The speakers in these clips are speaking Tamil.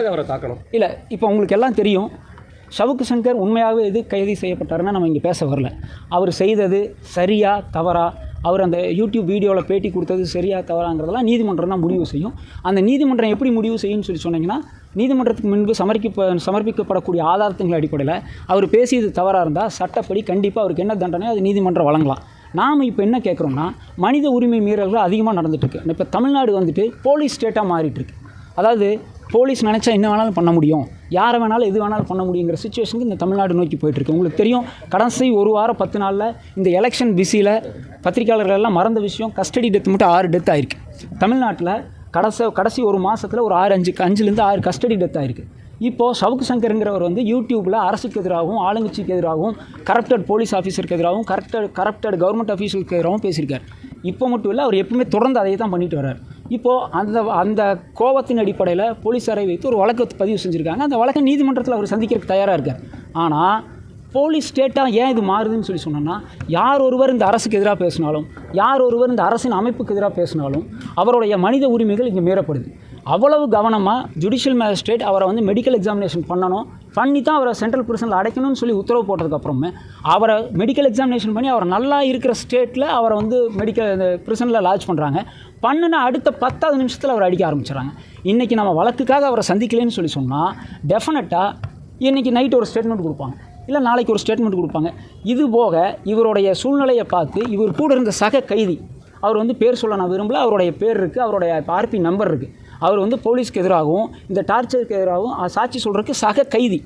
அவரை தாக்கணும்? இல்லை இப்போ உங்களுக்கு எல்லாம் தெரியும். சவுக்கு சங்கர் உண்மையாகவே எது கைது செய்யப்பட்டாருன்னா நம்ம இங்கே பேச வரல. அவர் செய்தது சரியா தவறா? அவர் அந்த யூடியூப் வீடியோவில் பேட்டி கொடுத்தது சரியா தவறாங்கிறதெல்லாம் நீதிமன்றம் தான் முடிவு செய்யும். அந்த நீதிமன்றம் எப்படி முடிவு செய்யும்னு சொல்லி சொன்னீங்கன்னா நீதிமன்றத்துக்கு முன்பு சமர்ப்பிப்ப சமர்ப்பிக்கப்படக்கூடிய ஆதாரத்தின் அடிப்படையில் அவர் பேசியது தவறாக இருந்தால் சட்டப்படி கண்டிப்பாக அவருக்கு என்ன தண்டனை அது நீதிமன்றம் வழங்கலாம். நாம் இப்போ என்ன கேட்குறோம்னா மனித உரிமை மீறல்கள் அதிகமாக நடந்துட்டுருக்கு இப்போ தமிழ்நாடு வந்துட்டு போலீஸ் ஸ்டேட்டாக மாறிட்டுருக்கு அதாவது போலீஸ் நினச்சா என்ன வேணாலும் பண்ண முடியும். யாரை வேணாலும் எது வேணாலும் பண்ண முடியுங்கிற சுச்சுவேஷனுக்கு இந்த தமிழ்நாடு நோக்கி போயிட்டுருக்கு. உங்களுக்கு தெரியும் கடைசி ஒரு வாரம் பத்து நாளில் இந்த எலெக்ஷன் பிஸியில் பத்திரிக்கையாளர்கள் எல்லாம் மறந்த விஷயம் கஸ்டடி டெத் மட்டும் ஆறு டெத் ஆயிருக்கு. தமிழ்நாட்டில் கடைசி கடைசி ஒரு மாதத்தில் ஒரு ஆறு அஞ்சு அஞ்சுலேருந்து ஆறு கஸ்டடி டெத் ஆயிருக்கு. இப்போது சவுக்கு சங்கருங்கிறவர் வந்து யூடியூப்பில் அரசுக்கு எதிராகவும் ஆளுங்கட்சிக்கு எதிராகவும் கரப்டட் போலீஸ் ஆஃபீஸருக்கு எதிராகவும் கரப்டட் கரப்டட் கவர்மெண்ட் ஆஃபீஸருக்கு எதிராகவும் பேசியிருக்கார். இப்போ மட்டும் இல்லை அவர் எப்பவுமே தொடர்ந்து அதை தான் பண்ணிட்டு வர்றார். இப்போது அந்த அந்த கோபத்தின் அடிப்படையில் போலீஸாரை வைத்து ஒரு வழக்கு பதிவு செஞ்சுருக்காங்க. அந்த வழக்கை நீதிமன்றத்தில் அவர் சந்திக்கிறதுக்கு தயாராக இருக்கார். ஆனால் போலீஸ் ஸ்டேட்டாக ஏன் இது மாறுதுன்னு சொல்லி சொன்னோன்னா யார் ஒருவர் இந்த அரசுக்கு எதிராக பேசினாலும் யார் ஒருவர் இந்த அரசின் அமைப்புக்கு எதிராக பேசினாலும் அவருடைய மனித உரிமைகள் இங்கே மீறப்படுது. அவ்வளவு கவனமாக ஜுடிஷியல் மேஜிஸ்ட்ரேட் அவரை வந்து மெடிக்கல் எக்ஸாமினேஷன் பண்ணணும். பண்ணி தான் அவரை சென்ட்ரல் பிரிசனில் அடைக்கணும்னு சொல்லி உத்தரவு போட்டதுக்கப்புறமே அவரை மெடிக்கல் எக்ஸாமினேஷன் பண்ணி அவர் நல்லா இருக்கிற ஸ்டேட்டில் அவரை வந்து மெடிக்கல் இந்த பிரிசனில் லாட்ச் பண்ணுறாங்க பண்ணுன அடுத்த பத்தாவது நிமிஷத்தில் அவர் அடிக்க ஆரம்பிச்சிடறாங்க. இன்றைக்கி நம்ம வழக்குக்காக அவரை சந்திக்கலைன்னு சொல்லி சொன்னால் டெஃபினட்டாக இன்றைக்கி நைட் ஒரு ஸ்டேட்மெண்ட் கொடுப்பாங்க. இல்லை நாளைக்கு ஒரு ஸ்டேட்மெண்ட் கொடுப்பாங்க. இது போக இவருடைய சூழ்நிலையை பார்த்து இவர் கூட இருந்த சக கைதி அவர் வந்து பேர் சொல்ல நான் விரும்பல அவருடைய பேர் இருக்குது அவருடைய ஆர்பி நம்பர் இருக்குது அவர் வந்து போலீஸ்க்கு எதிராகவும் இந்த டார்ச்சருக்கு எதிராகவும் சாட்சி சொல்கிறதுக்கு சக கைதி.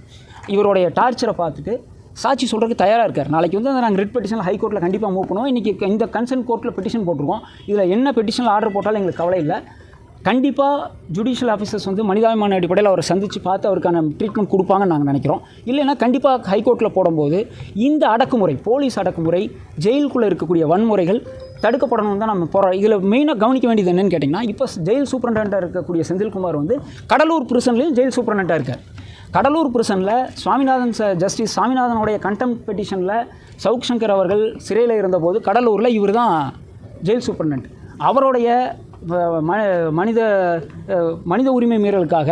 இவருடைய டார்ச்சரை பார்த்துட்டு சாட்சி சொல்கிறதுக்கு தயாராக இருக்கார். நாளைக்கு வந்து நாங்கள் ரிட் பெட்டிஷனில் ஹைகோர்ட்டில் கண்டிப்பாக மூவ் பண்ணுவோம். இன்றைக்கி இந்த கன்சர்ன் கோர்ட்டில் பெட்டிஷன் போட்டிருக்கோம். இதில் என்ன பெட்டிஷனில் ஆர்டர் போட்டாலும் எங்களுக்கு கவலை இல்லை. கண்டிப்பாக ஜுடிஷியல் ஆஃபீஸர்ஸ் வந்து மனிதாபிமான அடிப்படையில் அவரை சந்தித்து பார்த்து அவருக்கான ட்ரீட்மெண்ட் கொடுப்பாங்கன்னு நாங்கள் நினைக்கிறோம். இல்லைன்னா கண்டிப்பாக ஹைகோர்ட்டில் போடும்போது இந்த அடக்குமுறை போலீஸ் அடக்குமுறை ஜெயிலுக்குள்ளே இருக்கக்கூடிய வன்முறைகள் தடுக்கப்படணும் தான் நம்ம போகிறோம் இதில் மெயினாக கவனிக்க வேண்டியது என்னென்னு கேட்டிங்கன்னா இப்போ ஜெயில் சூப்பரண்டாக இருக்கக்கூடிய செந்தில்குமார் வந்து கடலூர் பிரிசன்லேயும் ஜெயில் சூப்பரண்டாக இருக்கார். கடலூர் பிரிசனில் சுவாமிநாதன் ச ஜஸ்டிஸ் சுவாமிநாதனுடைய கண்டெம் பெட்டிஷனில் சவுக் சங்கர் அவர்கள் சிறையில் இருந்தபோது கடலூரில் இவர் தான் ஜெயில் சூப்பரண்ட் அவருடைய ம மனித மனித உரிமை மீறலுக்காக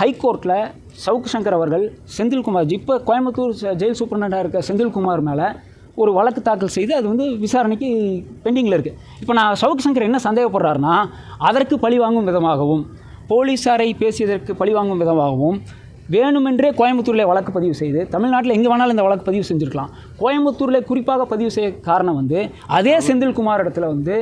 ஹைகோர்ட்டில் சவுக் சங்கர் அவர்கள் செந்தில்குமார் இப்போ கோயம்புத்தூர் ஜெயில் சூப்பரண்டாக இருக்க செந்தில்குமார் மேலே ஒரு வழக்கு தாக்கல் செய்து அது வந்து விசாரணைக்கு பெண்டிங்கில் இருக்குது இப்போ நான் சவுக் சங்கர் என்ன சந்தேகப்படுறாருன்னா அதற்கு பழி வாங்கும் விதமாகவும் போலீஸாரை பேசியதற்கு பழி வாங்கும் விதமாகவும் வேணுமென்றே கோயம்புத்தூரில் வழக்கு பதிவு செய்து தமிழ்நாட்டில் எங்கே வேணாலும் இந்த வழக்கு பதிவு செஞ்சுருக்கலாம். கோயம்புத்தூரில் குறிப்பாக பதிவு செய்ய காரணம் வந்து அதே செந்தில்குமார் இடத்துல வந்து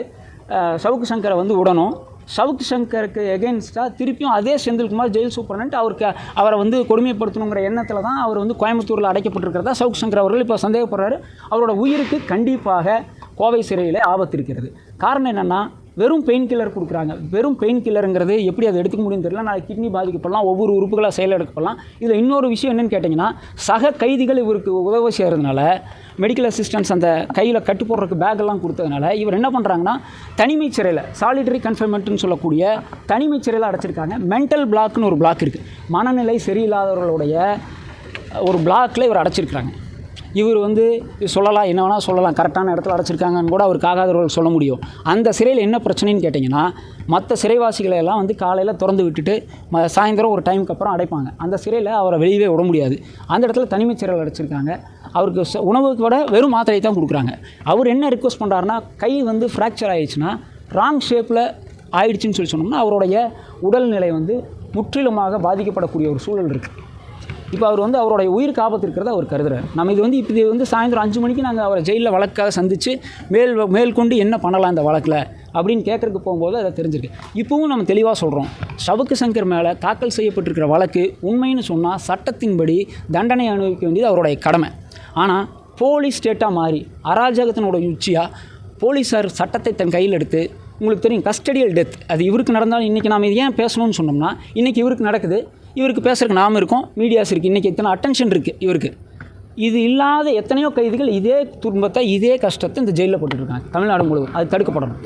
சவுக்கு சங்கரை வந்து விடணும் சவுக் சங்கருக்கு எகென்ஸ்டாக திருப்பியும் அதே செந்தில்குமார் ஜெயில் சூப்பரண்ட் அவருக்கு அவரை வந்து கொடுமைப்படுத்தணுங்கிற எண்ணத்தில் தான் அவர் வந்து கோயம்புத்தூரில் அடைக்கப்பட்டிருக்கிறதா சவுக் சங்கர் அவர்கள் இப்போ சந்தேகப்படுறாரு. அவரோட உயிருக்கு கண்டிப்பாக கோவை சிறையில் ஆபத்து இருக்கிறது. காரணம் என்னென்னா வெறும் பெயின் கில்லர் கொடுக்குறாங்க. வெறும் பெயின் கில்லருங்கிறது எப்படி அதை எடுத்துக்க முடியும்னு தெரியல. நான் கிட்னி பாதிக்கப்படலாம் ஒவ்வொரு உறுப்புகளாக செயலெடுக்கப்படலாம். இதில் இன்னொரு விஷயம் என்னென்னு கேட்டிங்கன்னா சக கைதிகள் இவருக்கு உதவி செய்கிறதுனால மெடிக்கல் அசிஸ்டன்ஸ் அந்த கையில் கட்டு போடுறதுக்கு பேக்கெல்லாம் கொடுத்ததுனால இவர் என்ன பண்ணுறாங்கன்னா தனிமை சிறையில் சாலிடரி கன்ஃபைன்மெண்ட்னு சொல்லக்கூடிய தனிமை சிறையில் அடைச்சிருக்காங்க. மென்டல் பிளாக்னு ஒரு பிளாக் இருக்குது மனநிலை சரியில்லாதவர்களுடைய ஒரு பிளாக்கில் இவர் அடைச்சிருக்கிறாங்க. இவர் வந்து சொல்லலாம் என்ன வேணால் சொல்லலாம் கரெக்டான இடத்துல அடைச்சிருக்காங்கன்னு கூட அவருக்கு ஆகாதவர்கள் சொல்ல முடியும். அந்த சிறையில் என்ன பிரச்சனைன்னு கேட்டிங்கன்னா மற்ற சிறைவாசிகளை எல்லாம் வந்து காலையில் திறந்து விட்டுட்டு ம சாயந்தரம் ஒரு டைமுக்கு அப்புறம் அடைப்பாங்க. அந்த சிறையில் அவரை வெளியவே விட முடியாது. அந்த இடத்துல தனிமைச் சிறையில் அடைச்சிருக்காங்க. அவருக்கு ச- உணவுக்கு விட வெறும் மாத்திரை தான் கொடுக்குறாங்க. அவர் என்ன ரிக்வஸ்ட் பண்ணுறாருன்னா கை வந்து ஃப்ராக்சர் ஆயிடுச்சுன்னா ராங் ஷேப்பில் ஆயிடுச்சுன்னு சொல்லி சொன்னோம்னா அவருடைய உடல்நிலை வந்து முற்றிலுமாக பாதிக்கப்படக்கூடிய ஒரு சூழல் இருக்குது இப்போ அவர் வந்து அவருடைய உயிர் ஆபத்து இருக்கிறத அவர் கருதுறாரு. நம்ம இது வந்து இப்போ இது வந்து சாயந்தரம் அஞ்சு மணிக்கு நாங்கள் அவரை ஜெயிலில் வழக்காக சந்தித்து மேல் மேற்கொண்டு என்ன பண்ணலாம் இந்த வழக்கில் அப்படின்னு கேட்கறதுக்கு போகும்போது அதை தெரிஞ்சிருக்கு. இப்போவும் நம்ம தெளிவாக சொல்கிறோம் சவுக்கு சங்கர் மேலே தாக்கல் செய்யப்பட்டிருக்கிற வழக்கு உண்மைன்னு சொன்னால் சட்டத்தின்படி தண்டனை அனுபவிக்க வேண்டியது அவருடைய கடமை. ஆனால் போலீஸ் ஸ்டேட்டாக மாறி அராஜகத்தினோட உச்சியாக போலீஸார் சட்டத்தை தன் கையில் எடுத்து உங்களுக்கு தெரியும் கஸ்டடியல் டெத் அது இவருக்கு நடந்தாலும் இன்றைக்கி நாம் இது ஏன் பேசணும்னு சொன்னோம்னா இன்றைக்கி இவருக்கு நடக்குது இவருக்கு பேசுகிறதுக்கு நாம இருக்கோம் மீடியாஸ் இருக்குது இன்றைக்கி எத்தனை அட்டென்ஷன் இருக்குது இவருக்கு. இது இல்லாத எத்தனையோ கைதிகள் இதே துன்பத்தை இதே கஷ்டத்தை இந்த ஜெயிலில் போட்டுட்ருக்காங்க தமிழ்நாடு முழுவதும். அது தடுக்கப்படணும்.